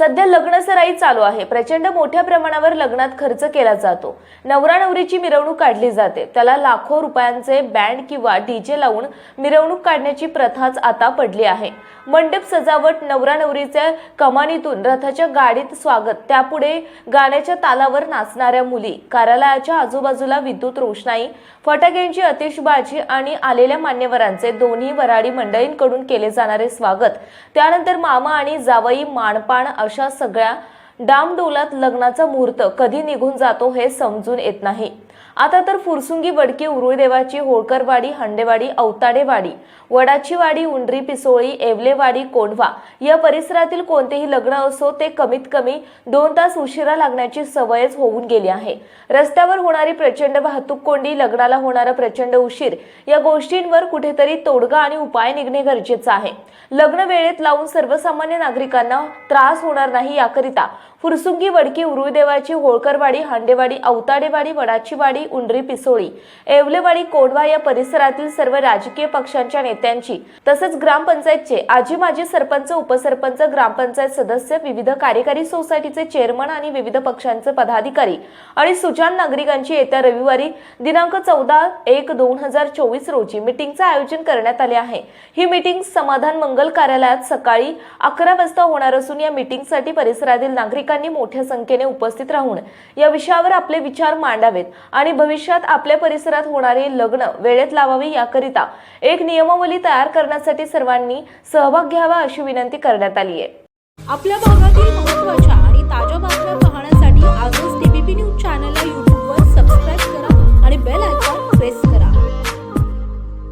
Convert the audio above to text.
सध्या लग्नसराई चालू आहे. प्रचंड मोठ्या प्रमाणावर लग्नात खर्च केला जातो. नवरा नवरीची मिरवणूक काढली जाते. त्याला लाखो रुपयांचे बँड किंवा डीजे लावून मिरवणूक काढण्याची प्रथाच आता पडली आहे. मंडप सजावट नवरा नवरीच्या कमानीतून रथाच्या गाडीत स्वागत. त्यापुढे गाण्याच्या तालावर नाचणाऱ्या मुली कार्यालयाच्या आजूबाजूला विद्युत रोषणाई फटाक्यांची अतिशबाजी आणि आलेल्या मान्यवरांचे दोन्ही वराडी मंडळींकडून केले जाणारे स्वागत. त्यानंतर मामा आणि जावई माणपाण अशा सगळ्या डामडोलात लग्नाचा मुहूर्त कधी निघून जातो हे समजून येत नाही. आता तर फुरसुंगी वडकी उरुळदेवाची होळकरवाडी हंडेवाडी अवताडेवाडी वडाची वाडी उंडरी पिसोळी एवलेवाडी कोंढवा या परिसरातील कोणतेही लग्न असो ते कमीत कमी दोन तास उशिरा लागण्याची सवयच होऊन गेली आहे. रस्त्यावर होणारी प्रचंड वाहतूक कोंडी लग्नाला होणारा प्रचंड उशीर या गोष्टींवर कुठेतरी तोडगा आणि उपाय निघणे गरजेचं आहे. लग्न वेळेत लावून सर्वसामान्य नागरिकांना त्रास होणार नाही याकरिता फुरसुंगी वडकी उरुळदेवाची होळकरवाडी हांडेवाडी औताडेवाडी वडाचीवाडी उंडरी पिसोळी. येवलेवाडी कोंढवा या परिसरातील सर्व राजकीय पक्षांच्या नेत्यांची तसंच ग्रामपंचायतचे आजी माजी सरपंच उपसरपंच ग्रामपंचायत सदस्य विविध कार्यकारी सोसायटीचे चेअरमन आणि विविध पक्षांचे पदाधिकारी आणि सुजान नागरिकांची येत्या रविवारी दिनांक चौदा एक दोन हजार चोवीस रोजी मिटिंगचं आयोजन करण्यात आले आहे. ही मिटिंग समाधान मंगल कार्यालयात सकाळी अकरा वाजता होणार असून या मिटिंगसाठी परिसरातील नागरिक नागरिकांनी मोठ्या संख्येने उपस्थित राहून या विषयावर आपले विचार मांडावेत आणि भविष्यात आपल्या परिसरात होणारे लग्न वेळेत लावावे याकरिता एक नियमावली तयार करण्यासाठी सर्वांनी सहभाग घ्यावा अशी विनंती करण्यात आली आहे आपल्या भागातील महत्त्वाच्या